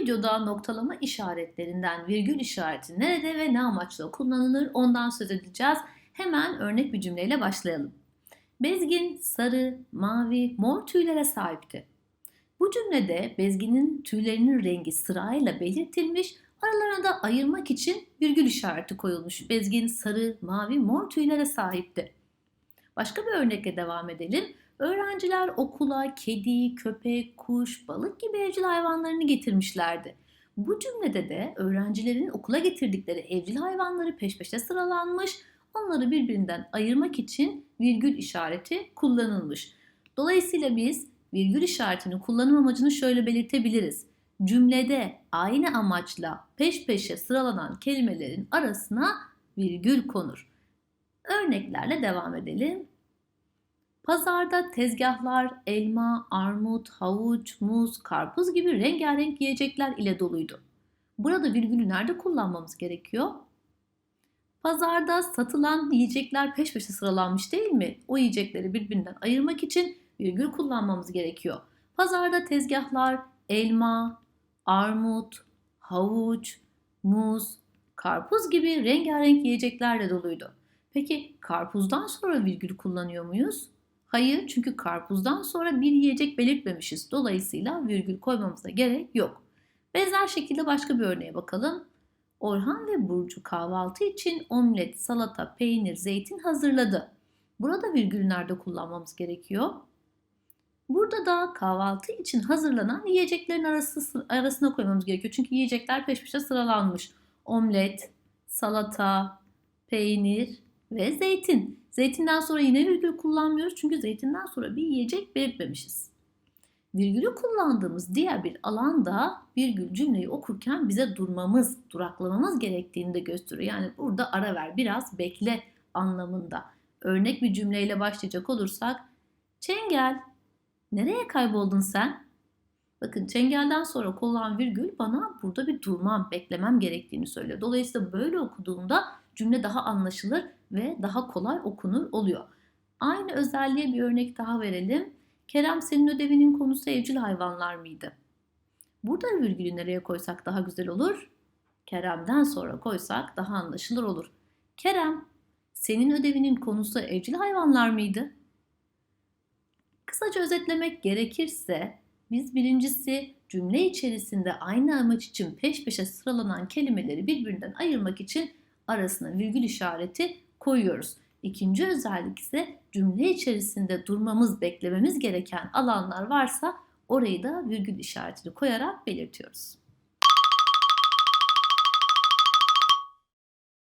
videoda noktalama işaretlerinden virgül işareti nerede ve ne amaçla kullanılır ondan söz edeceğiz. Hemen örnek bir cümleyle başlayalım. Bezgin sarı, mavi, mor tüylere sahipti. Bu cümlede bezginin tüylerinin rengi sırayla belirtilmiş, aralarına da ayırmak için virgül işareti koyulmuş. Bezgin sarı, mavi, mor tüylere sahipti. Başka bir örnekle devam edelim. Öğrenciler okula kedi, köpek, kuş, balık gibi evcil hayvanlarını getirmişlerdi. Bu cümlede de öğrencilerin okula getirdikleri evcil hayvanları peş peşe sıralanmış, onları birbirinden ayırmak için virgül işareti kullanılmış. Dolayısıyla biz virgül işaretinin kullanım amacını şöyle belirtebiliriz. Cümlede aynı amaçla peş peşe sıralanan kelimelerin arasına virgül konur. Örneklerle devam edelim. Pazarda tezgahlar elma, armut, havuç, muz, karpuz gibi rengarenk yiyecekler ile doluydu. Burada virgülü nerede kullanmamız gerekiyor? Pazarda satılan yiyecekler peş peşe sıralanmış değil mi? O yiyecekleri birbirinden ayırmak için virgül kullanmamız gerekiyor. Pazarda tezgahlar elma, armut, havuç, muz, karpuz gibi rengarenk yiyeceklerle doluydu. Peki karpuzdan sonra virgül kullanıyor muyuz? Hayır çünkü karpuzdan sonra bir yiyecek belirtmemişiz. Dolayısıyla virgül koymamıza gerek yok. Benzer şekilde başka bir örneğe bakalım. Orhan ve Burcu kahvaltı için omlet, salata, peynir, zeytin hazırladı. Burada virgül nerede kullanmamız gerekiyor? Burada da kahvaltı için hazırlanan yiyeceklerin arası, arasına koymamız gerekiyor. Çünkü yiyecekler peş peşe sıralanmış. Omlet, salata, peynir ve zeytin. Zeytinden sonra yine virgül kullanmıyoruz çünkü zeytinden sonra bir yiyecek belirtmemişiz. Virgülü kullandığımız diğer bir alanda virgül cümleyi okurken bize durmamız, duraklamamız gerektiğini de gösteriyor. Yani burada ara ver, biraz bekle anlamında. Örnek bir cümleyle başlayacak olursak, Çengel, nereye kayboldun sen? Bakın çengelden sonra kullanılan virgül bana burada bir durmam, beklemem gerektiğini söylüyor. Dolayısıyla böyle okuduğumda cümle daha anlaşılır ve daha kolay okunur oluyor. Aynı özelliğe bir örnek daha verelim. Kerem senin ödevinin konusu evcil hayvanlar mıydı? Burada virgülü nereye koysak daha güzel olur? Kerem'den sonra koysak daha anlaşılır olur. Kerem, senin ödevinin konusu evcil hayvanlar mıydı? Kısaca özetlemek gerekirse biz birincisi cümle içerisinde aynı amaç için peş peşe sıralanan kelimeleri birbirinden ayırmak için arasına virgül işareti koyuyoruz. İkinci özellik ise cümle içerisinde durmamız, beklememiz gereken alanlar varsa orayı da virgül işaretini koyarak belirtiyoruz.